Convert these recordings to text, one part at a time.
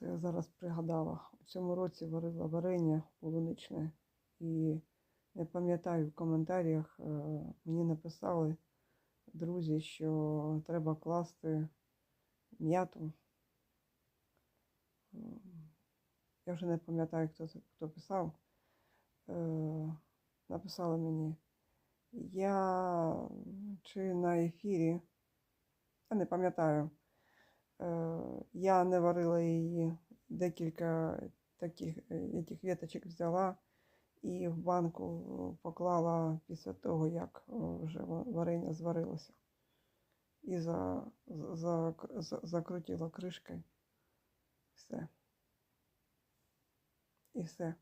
Це я зараз пригадала. У цьому році варила варення полуничне і не пам'ятаю в коментарях е, мені написали друзі, що треба класти м'яту. Я вже не пам'ятаю, хто хто писав. Е, Написали мені. Я чи на ефірі, я не пам'ятаю. Е, Я не варила її, декілька таких е, этих веточок взяла і в банку поклала після того, як е, вже варення зварилося. І за, за, за- закрутила кришкою. Все. І все.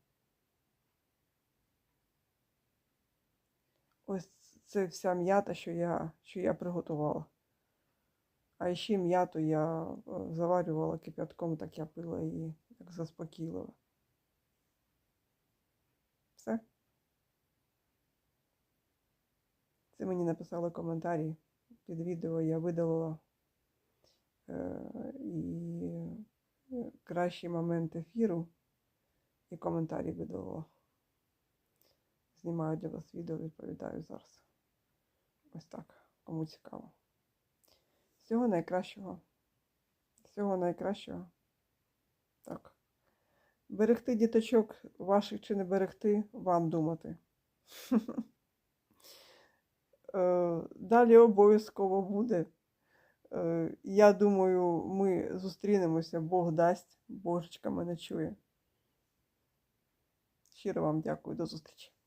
Ось це вся м'ята, що я, що я приготувала. А ще м'яту я е, заварювала кип'ятком, так я пила її як заспокійливо. Все. Це мені написали коментарі під відео, я видалила. І е, кращий момент ефіру і коментарі видалила. Знімаю для вас відео, відповідаю зараз. Ось так, кому цікаво. Всього найкращого. Всього найкращого. Так. Берегти діточок ваших чи не берегти, вам думати. Е, Далі обов'язково буде. Е, Я думаю, ми зустрінемося, Бог дасть, Божечка мене чує. Щиро вам дякую, до зустрічі.